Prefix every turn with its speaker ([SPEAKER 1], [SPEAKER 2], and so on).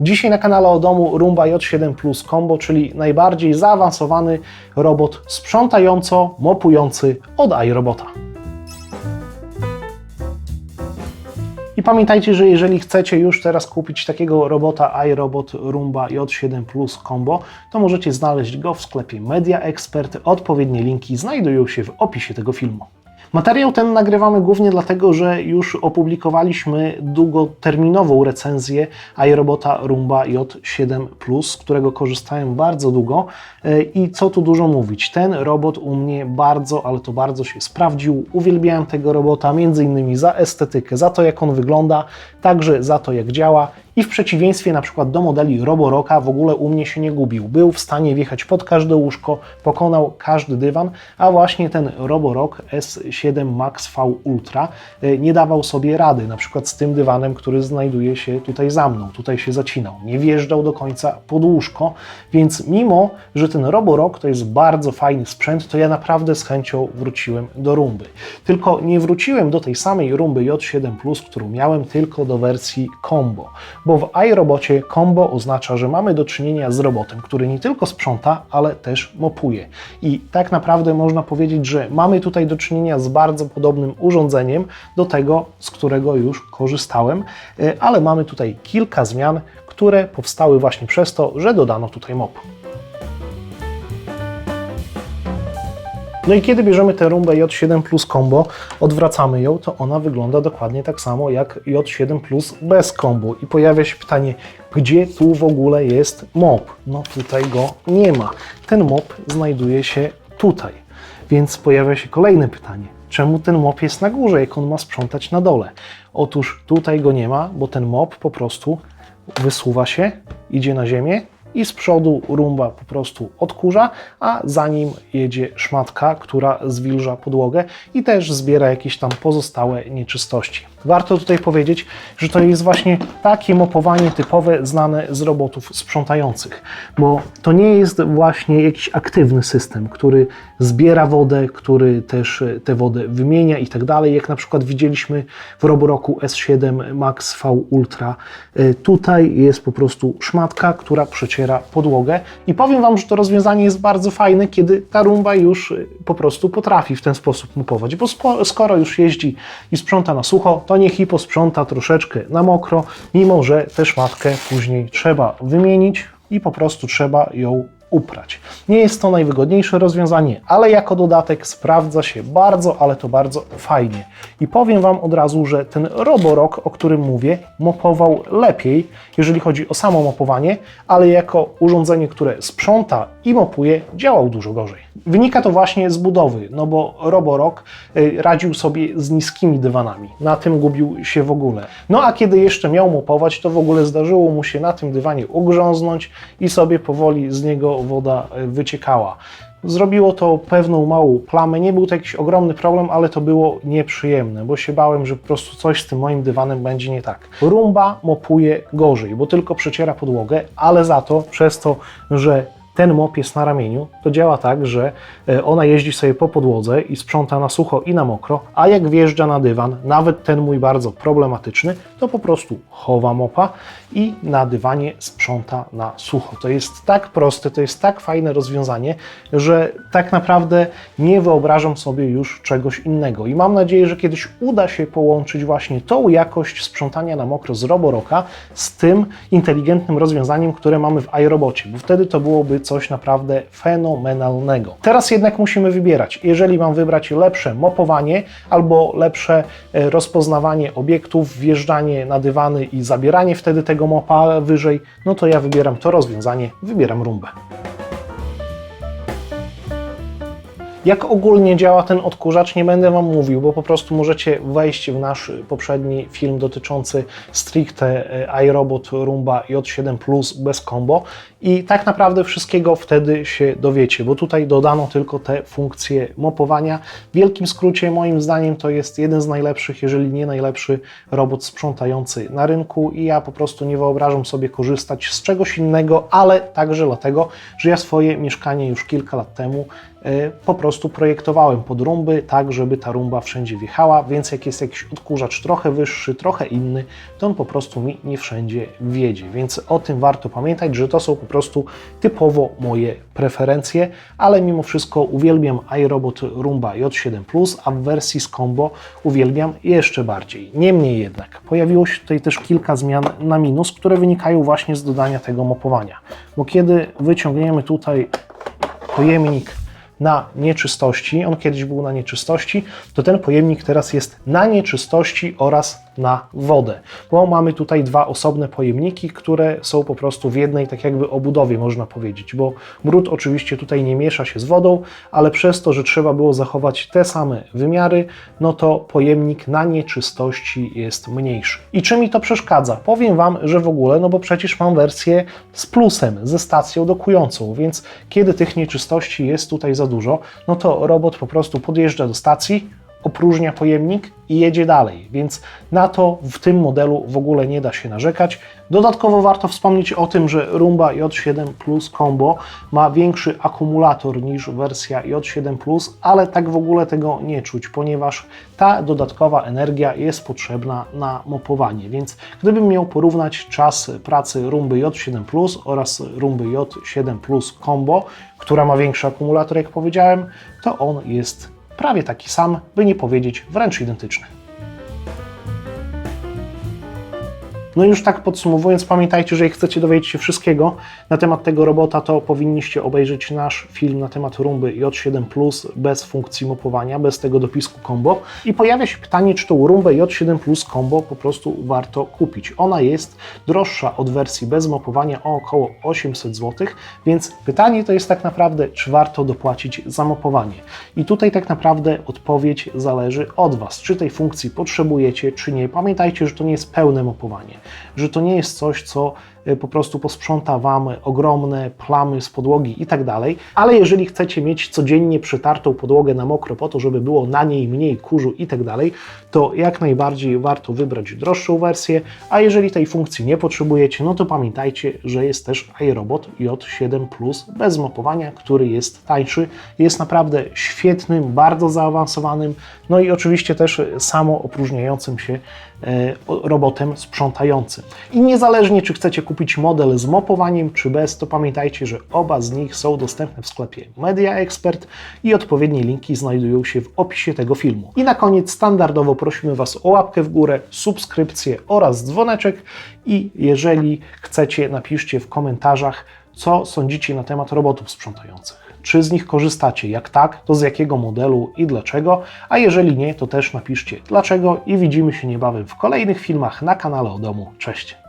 [SPEAKER 1] Dzisiaj na kanale o domu Roomba J7 Plus Combo, czyli najbardziej zaawansowany robot sprzątająco-mopujący od iRobota. I pamiętajcie, że jeżeli chcecie już teraz kupić takiego robota iRobot Roomba J7 Plus Combo, to możecie znaleźć go w sklepie Media Expert. Odpowiednie linki znajdują się w opisie tego filmu. Materiał ten nagrywamy głównie dlatego, że już opublikowaliśmy długoterminową recenzję iRobota Roomba J7 Plus, z którego korzystałem bardzo długo E, i co tu dużo mówić. Ten robot u mnie bardzo, ale to bardzo się sprawdził. Uwielbiałem tego robota między innymi za estetykę, za to jak on wygląda, także za to jak działa i w przeciwieństwie na przykład do modeli Roboroka w ogóle u mnie się nie gubił. Był w stanie wjechać pod każde łóżko, pokonał każdy dywan, a właśnie ten Roborok S7 Max V Ultra e, nie dawał sobie rady, na przykład z tym dywanem, który znajduje się tutaj za mną, tutaj się zacinał. Nie wjeżdżał do końca pod łóżko, więc mimo, że ten Roborock to jest bardzo fajny sprzęt, to ja naprawdę z chęcią wróciłem do Rumby. Tylko nie wróciłem do tej samej Rumby J7 Plus, którą miałem tylko do wersji Combo, bo w iRobocie Combo oznacza, że mamy do czynienia z robotem, który nie tylko sprząta, ale też mopuje. I tak naprawdę można powiedzieć, że mamy tutaj do czynienia z bardzo podobnym urządzeniem do tego, z którego już korzystałem, e, ale mamy tutaj kilka zmian, które powstały właśnie przez to, że dodano tutaj mop. No i kiedy bierzemy tę rumbę J7 Plus Combo, odwracamy ją, to ona wygląda dokładnie tak samo jak J7 Plus bez combo. I pojawia się pytanie, gdzie tu w ogóle jest mop? No tutaj go nie ma. Ten mop znajduje się tutaj. Więc pojawia się kolejne pytanie. Czemu ten mop jest na górze, jak on ma sprzątać na dole? Otóż tutaj go nie ma, bo ten mop po prostu wysuwa się, idzie na ziemię i z przodu rumba po prostu odkurza, a za nim jedzie szmatka, która zwilża podłogę i też zbiera jakieś tam pozostałe nieczystości. Warto tutaj powiedzieć, że to jest właśnie takie mopowanie typowe znane z robotów sprzątających, bo to nie jest właśnie jakiś aktywny system, który zbiera wodę, który też tę wodę wymienia i tak dalej, jak na przykład widzieliśmy w Roboroku S7 Max V Ultra. E, Tutaj jest po prostu szmatka, która przeciera podłogę i powiem Wam, że to rozwiązanie jest bardzo fajne, kiedy ta rumba już e, po prostu potrafi w ten sposób mopować, bo skoro już jeździ i sprząta na sucho, to niech i posprząta troszeczkę na mokro, mimo że tę szmatkę później trzeba wymienić i po prostu trzeba ją uprać. Nie jest to najwygodniejsze rozwiązanie, ale jako dodatek sprawdza się bardzo, ale to bardzo fajnie. I powiem Wam od razu, że ten Roborok, o którym mówię, mopował lepiej, jeżeli chodzi o samo mopowanie, ale jako urządzenie, które sprząta i mopuje, działał dużo gorzej. Wynika to właśnie z budowy, no bo Roborok y, radził sobie z niskimi dywanami. Na tym gubił się w ogóle. No a kiedy jeszcze miał mopować, to w ogóle zdarzyło mu się na tym dywanie ugrząznąć i sobie powoli z niego woda y, wyciekała. Zrobiło to pewną małą plamę. Nie był to jakiś ogromny problem, ale to było nieprzyjemne, bo się bałem, że po prostu coś z tym moim dywanem będzie nie tak. Rumba mopuje gorzej, bo tylko przeciera podłogę, ale za to przez to, że ten mop jest na ramieniu, to działa tak, że e, ona jeździ sobie po podłodze i sprząta na sucho i na mokro, a jak wjeżdża na dywan, nawet ten mój bardzo problematyczny, to po prostu chowa mopa i na dywanie sprząta na sucho. To jest tak proste, to jest tak fajne rozwiązanie, że tak naprawdę nie wyobrażam sobie już czegoś innego. I mam nadzieję, że kiedyś uda się połączyć właśnie tą jakość sprzątania na mokro z Roboroka z tym inteligentnym rozwiązaniem, które mamy w iRobocie, bo wtedy to byłoby coś naprawdę fenomenalnego. Teraz jednak musimy wybierać. Jeżeli mam wybrać lepsze mopowanie albo lepsze e, rozpoznawanie obiektów, wjeżdżanie na dywany i zabieranie wtedy tego mopa wyżej, no to ja wybieram to rozwiązanie, wybieram rumbę. Jak ogólnie działa ten odkurzacz, nie będę Wam mówił, bo po prostu możecie wejść w nasz poprzedni film dotyczący stricte e, iRobot Roomba J7 Plus bez combo i tak naprawdę wszystkiego wtedy się dowiecie, bo tutaj dodano tylko te funkcje mopowania. W wielkim skrócie, moim zdaniem, to jest jeden z najlepszych, jeżeli nie najlepszy robot sprzątający na rynku i ja po prostu nie wyobrażam sobie korzystać z czegoś innego, ale także dlatego, że ja swoje mieszkanie już kilka lat temu po prostu projektowałem pod rumby tak, żeby ta rumba wszędzie wjechała, więc jak jest jakiś odkurzacz trochę wyższy, trochę inny, to on po prostu mi nie wszędzie wjedzie. Więc o tym warto pamiętać, że to są po prostu typowo moje preferencje, ale mimo wszystko uwielbiam iRobot Rumba J7 Plus, a w wersji z combo uwielbiam jeszcze bardziej. Niemniej jednak pojawiło się tutaj też kilka zmian na minus, które wynikają właśnie z dodania tego mopowania. Bo kiedy wyciągniemy tutaj pojemnik na nieczystości, on kiedyś był na nieczystości, to ten pojemnik teraz jest na nieczystości oraz na wodę, bo mamy tutaj dwa osobne pojemniki, które są po prostu w jednej tak jakby obudowie, można powiedzieć, bo brud oczywiście tutaj nie miesza się z wodą, ale przez to, że trzeba było zachować te same wymiary, no to pojemnik na nieczystości jest mniejszy. I czy mi to przeszkadza? Powiem Wam, że w ogóle, no bo przecież mam wersję z plusem, ze stacją dokującą, więc kiedy tych nieczystości jest tutaj za dużo, no to robot po prostu podjeżdża do stacji, opróżnia pojemnik i jedzie dalej, więc na to w tym modelu w ogóle nie da się narzekać. Dodatkowo warto wspomnieć o tym, że Rumba J7 Plus Combo ma większy akumulator niż wersja J7 Plus, ale tak w ogóle tego nie czuć, ponieważ ta dodatkowa energia jest potrzebna na mopowanie, więc gdybym miał porównać czas pracy Rumby J7 Plus oraz Rumby J7 Plus Combo, która ma większy akumulator, jak powiedziałem, to on jest prawie taki sam, by nie powiedzieć wręcz identyczny. No już tak podsumowując, pamiętajcie, że jak chcecie dowiedzieć się wszystkiego na temat tego robota, to powinniście obejrzeć nasz film na temat rumby J7 Plus bez funkcji mopowania, bez tego dopisku combo. I pojawia się pytanie, czy tą rumbę J7 Plus combo po prostu warto kupić. Ona jest droższa od wersji bez mopowania o około 800 zł, więc pytanie to jest tak naprawdę, czy warto dopłacić za mopowanie. I tutaj tak naprawdę odpowiedź zależy od Was, czy tej funkcji potrzebujecie, czy nie. Pamiętajcie, że to nie jest pełne mopowanie że to nie jest coś, co po prostu posprząta Wam ogromne plamy z podłogi i tak dalej, ale jeżeli chcecie mieć codziennie przytartą podłogę na mokro po to, żeby było na niej mniej kurzu i tak dalej, to jak najbardziej warto wybrać droższą wersję, a jeżeli tej funkcji nie potrzebujecie, no to pamiętajcie, że jest też iRobot J7 Plus bez mopowania, który jest tańszy, jest naprawdę świetnym, bardzo zaawansowanym, no i oczywiście też samo opróżniającym się e, robotem sprzątającym. I niezależnie czy chcecie kupić model z mopowaniem czy bez, to pamiętajcie, że oba z nich są dostępne w sklepie Media Expert i odpowiednie linki znajdują się w opisie tego filmu. I na koniec standardowo prosimy Was o łapkę w górę, subskrypcję oraz dzwoneczek i jeżeli chcecie napiszcie w komentarzach, co sądzicie na temat robotów sprzątających. Czy z nich korzystacie? Jak tak, to z jakiego modelu i dlaczego? A jeżeli nie, to też napiszcie dlaczego i widzimy się niebawem w kolejnych filmach na kanale o domu. Cześć!